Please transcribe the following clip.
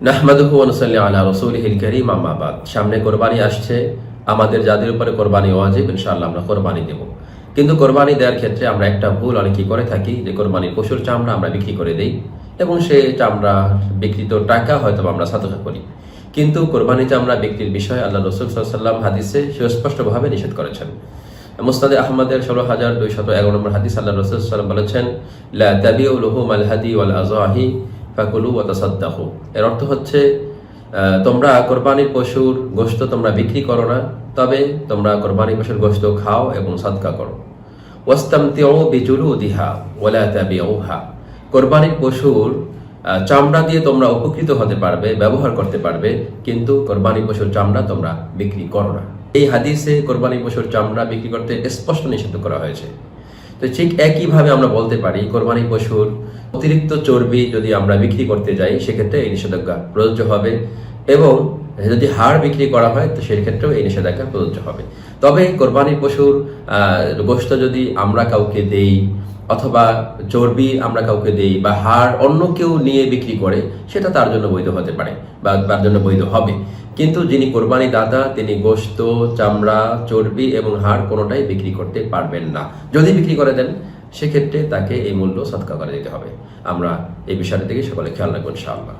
নাহমাদুহু অনুসাল্লি আলা করিম আমাবাদ সামনে কোরবানি আসছে। আমাদের যাদের উপরে কোরবানি ওয়াজিব, ইনশাআল্লাহ আমরা কোরবানি দেব। কিন্তু কোরবানি দেওয়ার ক্ষেত্রে আমরা একটা ভুল করে থাকি, যে কোরবানির পশুর চামড়া আমরা বিক্রি করে দেই এবং সে চামড়া বিক্রিত টাকা হয়তো আমরা সাদকা করি। কিন্তু কোরবানি চামড়া বিক্রির বিষয়ে আল্লাহ রসুল সাল্লাম হাদিসে সুস্পষ্টভাবে নিষেধ করেছেন। মুস্তাদে আহমদের ষোলো হাজার দুইশত এগারো নম্বর হাদিস আল্লাহ রসুল সাল্লাম বলেছেন, লা তাবিউ হাদি ওয়াল ফাকুলু ওয়া তাসাদ্দাকু। এর অর্থ হচ্ছে তোমরা কোরবানির পশুর গোশত তোমরা বিক্রি করো না, তবে তোমরা কোরবানির পশুর গোশত খাও এবং সাদকা করো। ওয়াস্তামতিউ বিজুলুদিহা ওয়ালা তাবিউহা। কোরবানির পশুর চামড়া দিয়ে তোমরা উপকৃত হতে পারবে, ব্যবহার করতে পারবে, কিন্তু কোরবানি পশুর চামড়া তোমরা বিক্রি করো না। এই হাদিসে কোরবানি পশুর চামড়া বিক্রি করতে স্পষ্ট নিষিদ্ধ করা হয়েছে। তো ঠিক একইভাবে আমরা বলতে পারি, কোরবানি পশুর অতিরিক্ত চর্বি যদি আমরা বিক্রি করতে যাই, সেক্ষেত্রে এই নিষেধাজ্ঞা প্রযোজ্য হবে এবং যদি হাড় বিক্রি করা হয়, তো সেই ক্ষেত্রেও এই নিষেধাজ্ঞা প্রযোজ্য হবে। তবে কোরবানি পশুর গোশত যদি আমরা কাউকে দেই, অথবা চর্বি আমরা কাউকে দেই, বা হাড় অন্য কেউ নিয়ে বিক্রি করে, সেটা তার জন্য বৈধ হতে পারে, বা তার জন্য বৈধ হবে। কিন্তু যিনি কোরবানি দাতা, তিনি গোশত, চামড়া, চর্বি এবং হাড় কোনোটাই বিক্রি করতে পারবেন না। যদি বিক্রি করে দেন, সেক্ষেত্রে তাকে এই মূল্য সৎকা করে দিতে হবে। আমরা এই বিষয়টা থেকে সকলে খেয়াল রাখব, ইনশাআল্লাহ।